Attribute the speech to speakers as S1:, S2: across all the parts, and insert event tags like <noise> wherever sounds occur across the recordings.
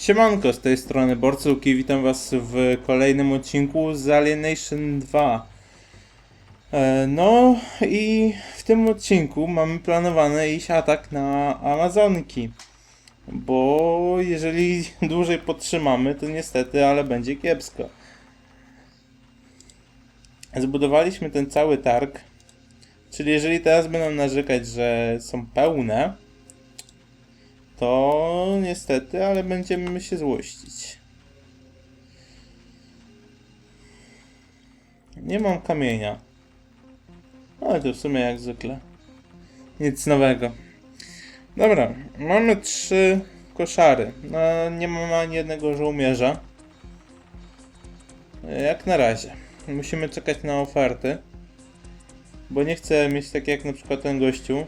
S1: Siemanko, z tej strony Borcuki, witam was w kolejnym odcinku z Alienation 2. E, no i w tym odcinku mamy planowany iść atak na Amazonki. Bo jeżeli <laughs> dłużej podtrzymamy, to niestety, ale będzie kiepsko. Zbudowaliśmy ten cały targ. Czyli jeżeli teraz będą narzekać, że są pełne, to niestety, ale będziemy się złościć. Nie mam kamienia. Ale to w sumie jak zwykle. Nic nowego. Dobra, mamy trzy koszary. No, nie mamy ani jednego żołnierza. Jak na razie. Musimy czekać na oferty. Bo nie chcę mieć tak jak na przykład ten gościu.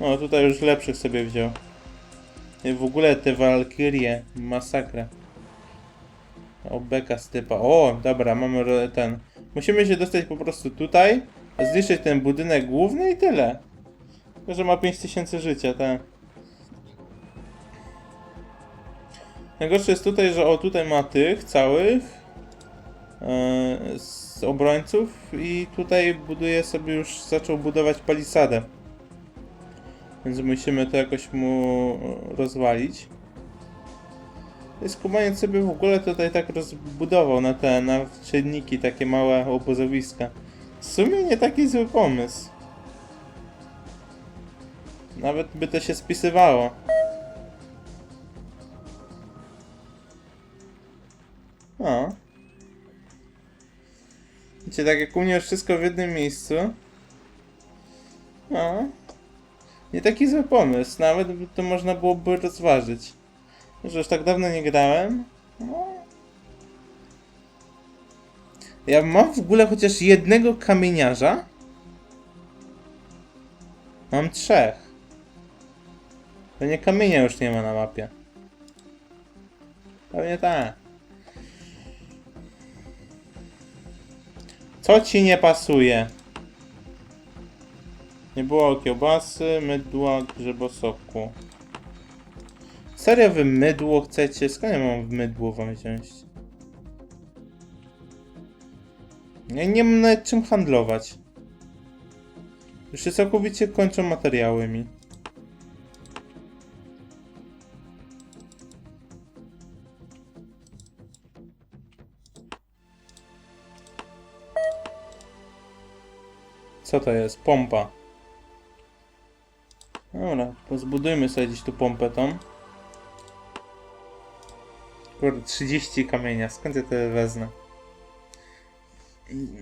S1: No tutaj już lepszych sobie wziął. W ogóle te walkirie, masakra. O, beka z typa. O, dobra, mamy ten. Musimy się dostać po prostu tutaj, zniszczyć ten budynek główny i tyle. Tylko, że ma 5000 życia, tak. Najgorsze jest tutaj, że o, tutaj ma tych całych e, z obrońców i tutaj buduje sobie już, zaczął budować palisadę. Więc musimy to jakoś mu rozwalić. I skubaniec sobie w ogóle tutaj tak rozbudował na te, na czynniki, takie małe obozowiska. W sumie nie taki zły pomysł. Nawet by to się spisywało. O. Wiecie, tak jak u mnie już wszystko w jednym miejscu. No. Nie taki zły pomysł, nawet to można byłoby rozważyć. Że już tak dawno nie grałem. No. Ja mam w ogóle chociaż jednego kamieniarza. Mam trzech. To nie kamienia już nie ma na mapie. Pewnie tak. Co ci nie pasuje? Nie było kiełbasy, mydła, grzybosoku. Serio wy mydło chcecie? Skąd ja mam mydło wam wziąć? Ja nie mam nawet czym handlować. Już się całkowicie kończą materiały mi. Co to jest? Pompa. Dobra, pozbudujmy sobie gdzieś tu pompę tą. Kurde, 30 kamienia, skąd ja to wezmę?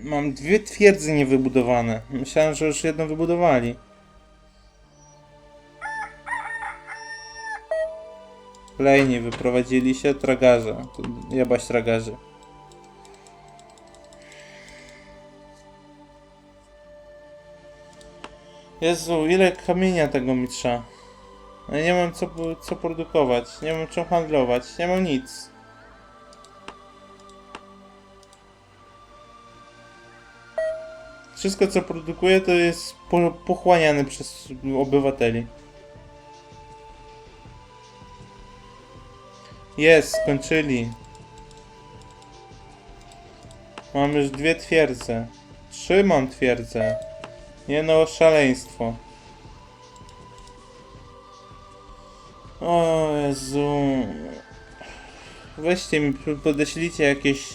S1: Mam dwie twierdzy niewybudowane. Myślałem, że już jedną wybudowali. Kolejni wyprowadzili się tragarze. Tu Jebać tragarzy. Jezu, ile kamienia tego mi. Ja nie mam co, co produkować, nie mam czym handlować, nie mam nic. Wszystko co produkuję to jest po, pochłaniane przez obywateli. Jest, skończyli. Mam już dwie twierdze. Trzy mam twierdze. Nie no, szaleństwo. O Jezu. Weźcie mi, podeślijcie jakieś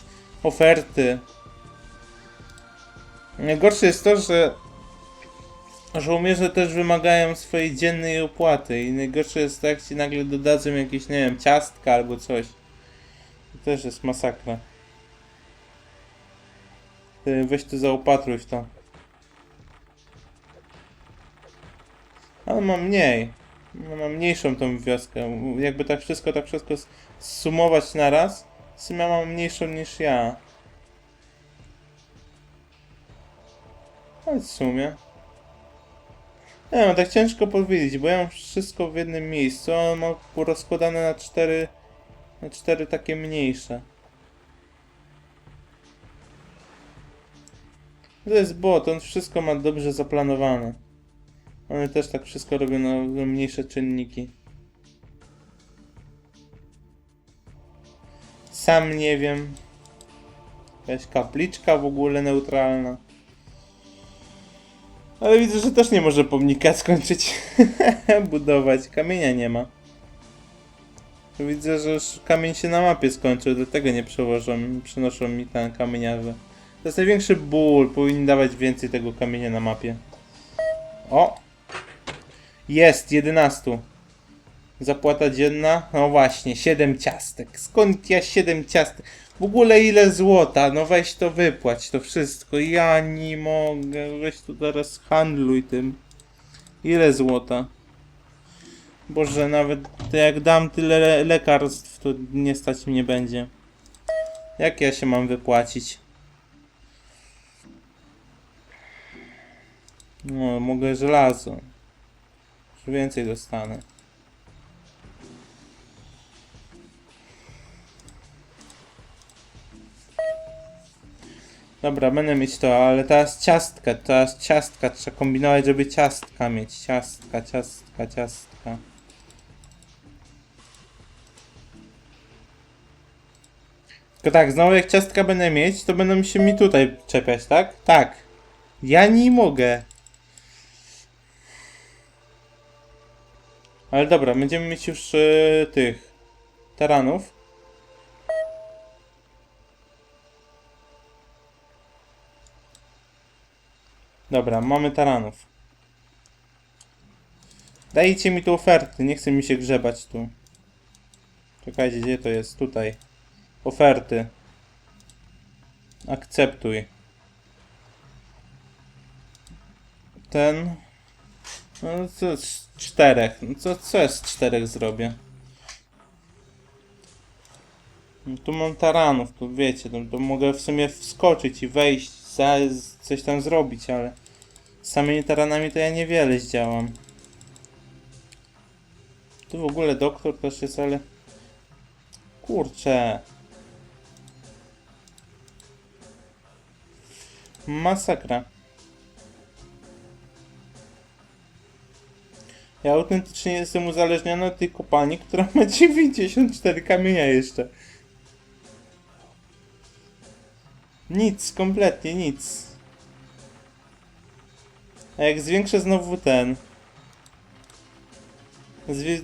S1: oferty. Najgorsze jest to, że żołnierze też wymagają swojej dziennej opłaty i najgorsze jest to, jak ci nagle dodadzą jakieś, nie wiem, ciastka albo coś. To też jest masakra. Weź tu zaopatruj w to. Ale mam mniej. No, mam mniejszą tą wioskę. Jakby tak wszystko, tak wszystko sumować na raz, sumie mam mniejszą niż ja. Ale w sumie. Nie wiem, tak ciężko powiedzieć, bo ja mam wszystko w jednym miejscu, a on ma rozkładane na cztery, na cztery takie mniejsze. To jest bot, on wszystko ma dobrze zaplanowane. One też tak wszystko robią na na mniejsze czynniki. Sam nie wiem. Jakaś kapliczka w ogóle neutralna. Ale widzę, że też nie może pomnika skończyć <laughs> budować. Kamienia nie ma. Widzę, że już kamień się na mapie skończył, dlatego nie przewożą, przynoszą mi ten kamieniarze. To jest największy ból, powinni dawać więcej tego kamienia na mapie. O! Jest, 11. Zapłata dzienna? No właśnie, 7 ciastek. Skąd ja 7 ciastek? W ogóle ile złota? No weź to wypłać, to wszystko. Ja nie mogę. Weź tu teraz handluj tym. Ile złota? Boże, nawet jak dam tyle le- lekarstw, to nie stać mnie będzie. Jak ja się mam wypłacić? No, mogę żelazo. Więcej dostanę. Dobra, będę mieć to, ale teraz ciastka, teraz ciastka, trzeba kombinować, żeby ciastka mieć. Ciastka, ciastka, ciastka. Tylko tak, znowu jak ciastka będę mieć, to będą się mi tutaj czepiać, tak? Tak. Ja nie mogę. Ale dobra, będziemy mieć już y, tych taranów. Dobra, mamy taranów. Dajcie mi tu oferty, nie chce mi się grzebać tu. Czekajcie, gdzie to jest? Tutaj. Oferty. Akceptuj. Ten. No co z czterech? No co, co z czterech zrobię? No, tu mam taranów, tu wiecie, to, to mogę w sumie wskoczyć i wejść, za, coś tam zrobić, ale z samymi taranami to ja niewiele zdziałam. Tu w ogóle doktor też jest, ale... Kurczę. Masakra. Ja autentycznie jestem uzależniony od tej kopalni, która ma 94 kamienia jeszcze. Nic, kompletnie nic. A jak zwiększę znowu ten...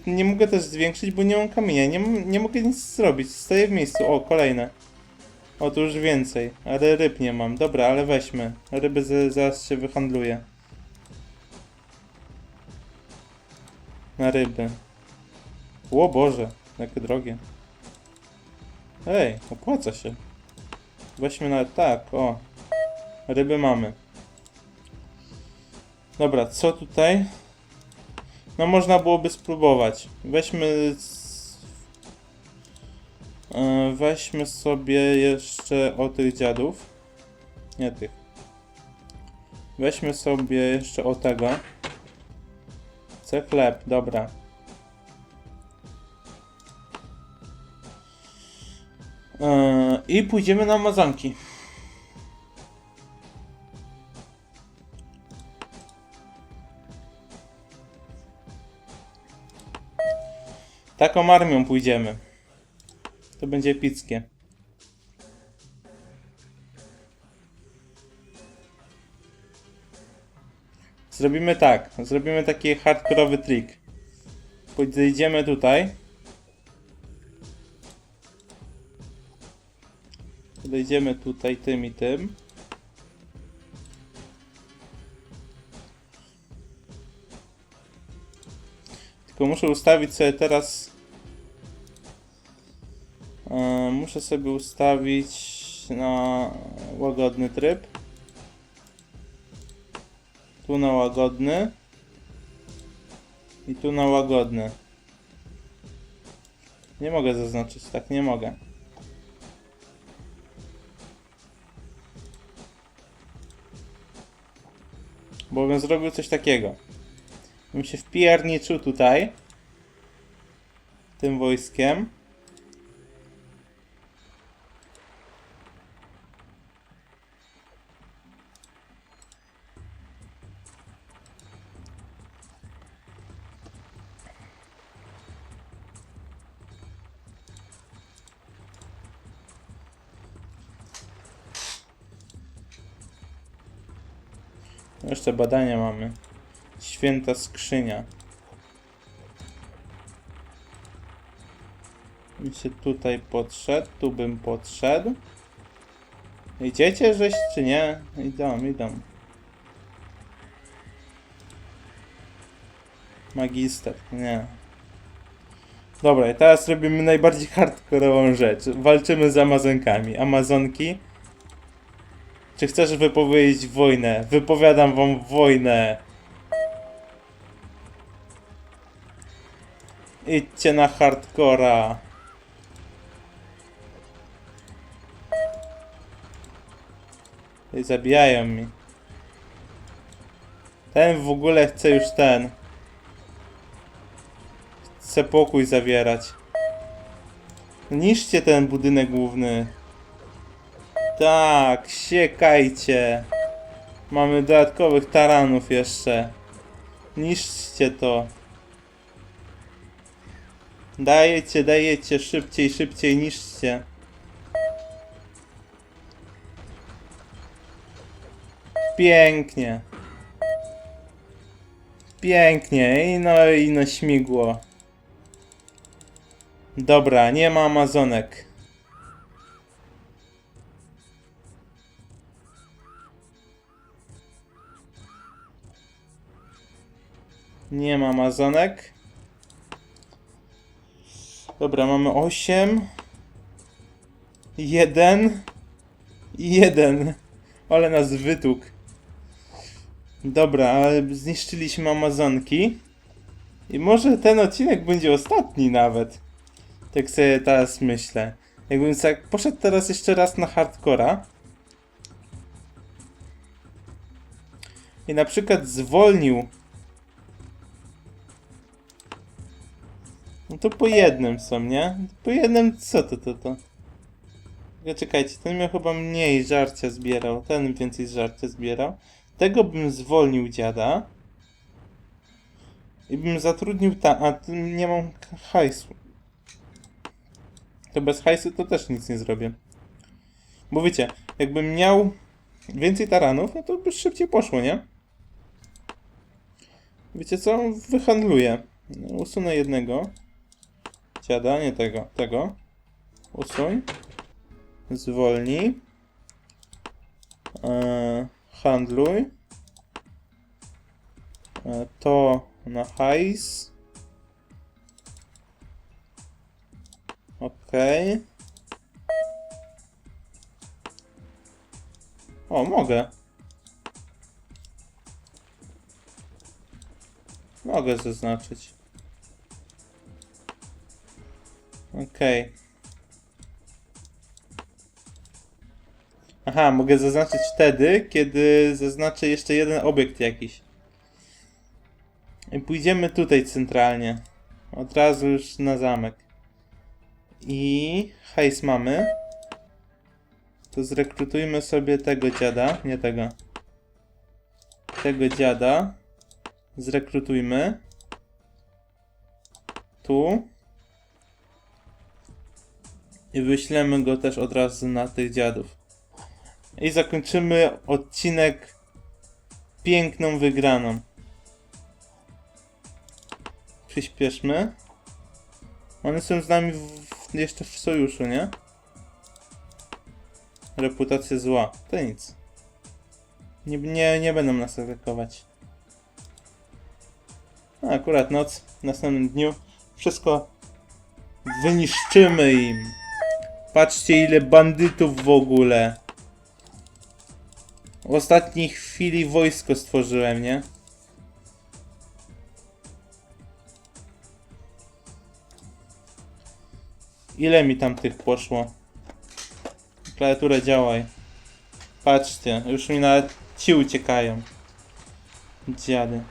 S1: Nie mogę też zwiększyć, bo nie mam kamienia. Nie, nie mogę nic zrobić. Stoję w miejscu. O, kolejne. O, tu już więcej. Ale ryb nie mam. Dobra, ale weźmy. Ryby zaraz się wyhandluje. Na ryby. O Boże, jakie drogie. Ej, opłaca się. Weźmy nawet tak, o. Ryby mamy. Dobra, co tutaj? No można byłoby spróbować. Weźmy... e, Weźmy sobie jeszcze o tych dziadów. Nie tych. Weźmy sobie jeszcze o tego. Chcę chleb, dobra. Eee, I pójdziemy na Amazonki. Taką armią pójdziemy. To będzie epickie. Zrobimy tak. Zrobimy taki hardkorowy trik. Podejdziemy tutaj. Podejdziemy tutaj tym i tym. Tylko muszę ustawić sobie teraz. E, muszę sobie ustawić na łagodny tryb. Tu na łagodny. I tu na łagodny. Nie mogę zaznaczyć, tak nie mogę. Bo bym zrobił coś takiego. Bym się wpierniczył tutaj. Tym wojskiem. Jeszcze badania mamy. Święta skrzynia. Mi się tutaj podszedł, tu bym podszedł. Idziecie żeś czy nie? Idą, idą. Magister, nie. Dobra, i teraz robimy najbardziej hardkorową rzecz. Walczymy z Amazonkami. Amazonki. Czy chcesz wypowiedzieć wojnę? Wypowiadam wam wojnę. Idźcie na hardcora. Zabijają mi. Ten w ogóle chce już ten. Chce pokój zawierać. Niszcie ten budynek główny. Tak, siekajcie. Mamy dodatkowych taranów jeszcze. Niszczcie to. Dajecie, dajecie, szybciej, szybciej niszczcie. Pięknie. Pięknie. I no i no śmigło. Dobra, nie ma Amazonek. Nie ma Amazonek. Dobra, mamy 8. 1. 1. Ale nas wytłukł. Dobra, ale zniszczyliśmy Amazonki. I może ten odcinek będzie ostatni nawet. Tak sobie teraz myślę. Jakbym tak poszedł teraz jeszcze raz na hardcora. I na przykład zwolnił. No to po jednym są, nie? Po jednym, co to, to, to? Tylko czekajcie, ten miał chyba mniej żarcia zbierał, ten więcej żarcia zbierał. Tego bym zwolnił dziada. I bym zatrudnił ta, a nie mam hajsu. To bez hajsu to też nic nie zrobię. Bo wiecie, jakbym miał więcej taranów, no to by szybciej poszło, nie? Wiecie co? Wyhandluję. Usunę jednego. Dziada, nie tego, tego. Usuń. Zwolnij. Eee, handluj. Eee, to na hajs. Okej. O, mogę. Mogę zaznaczyć. Okej. Aha, mogę zaznaczyć wtedy, kiedy zaznaczę jeszcze jeden obiekt jakiś. I pójdziemy tutaj centralnie. Od razu już na zamek. I hajs mamy. To zrekrutujmy sobie tego dziada, nie tego. Tego dziada. Zrekrutujmy. Tu. I wyślemy go też od razu na tych dziadów. I zakończymy odcinek piękną wygraną. Przyspieszmy. One są z nami w, jeszcze w sojuszu, nie? Reputacja zła. To nic. Nie, nie, nie będą nas atakować. A, akurat noc. W następnym dniu. Wszystko wyniszczymy im. Patrzcie ile bandytów w ogóle. W ostatniej chwili wojsko stworzyłem, nie? Ile mi tam tych poszło? Klawiaturę działaj. Patrzcie, już mi nawet ci uciekają. Dziady.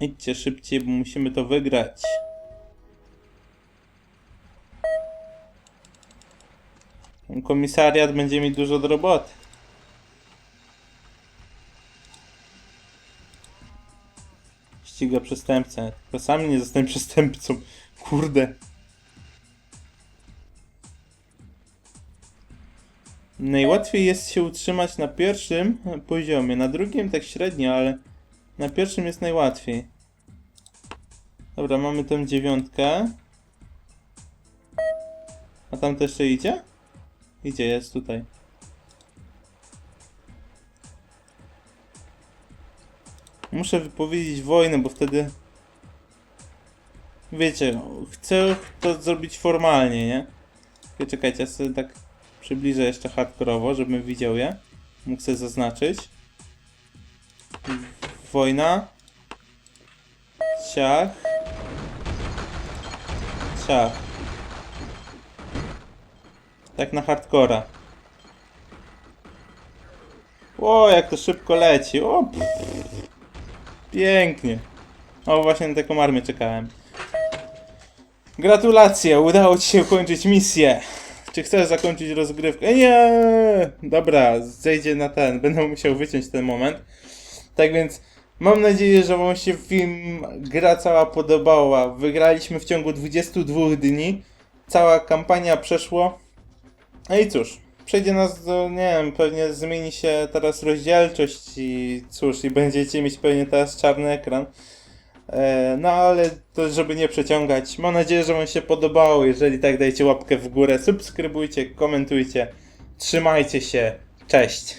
S1: Idźcie szybciej, bo musimy to wygrać. Komisariat będzie mi dużo do roboty. Ściga przestępcę. Tylko sam nie zostałem <laughs> przestępcą. Kurde. Najłatwiej jest się utrzymać na pierwszym poziomie, na drugim tak średnio, ale na pierwszym jest najłatwiej. Dobra, mamy tą dziewiątkę. A tam też jeszcze idzie? Idzie, jest tutaj. Muszę wypowiedzieć wojnę, bo wtedy... Wiecie, chcę to zrobić formalnie, nie? Czekaj, Czekajcie, ja sobie tak przybliżę jeszcze hardkorowo, żebym widział je. Mógł sobie zaznaczyć. Wojna. Ciach. Ciach. Tak na hardcora. O, jak to szybko leci. O. Pięknie. O, właśnie na taką armię czekałem. Gratulacje, udało ci się ukończyć misję. Czy chcesz zakończyć rozgrywkę? Nie! Dobra, zejdzie na ten. Będę musiał wyciąć ten moment. Tak więc mam nadzieję, że Wam się film, gra cała podobała. Wygraliśmy w ciągu 22 dni. Cała kampania przeszło. No i cóż, przejdzie nas do, nie wiem, pewnie zmieni się teraz rozdzielczość i cóż, i będziecie mieć pewnie teraz czarny ekran. E, No ale to żeby nie przeciągać, mam nadzieję, że Wam się podobało. Jeżeli tak, dajcie łapkę w górę, subskrybujcie, komentujcie. Trzymajcie się, cześć.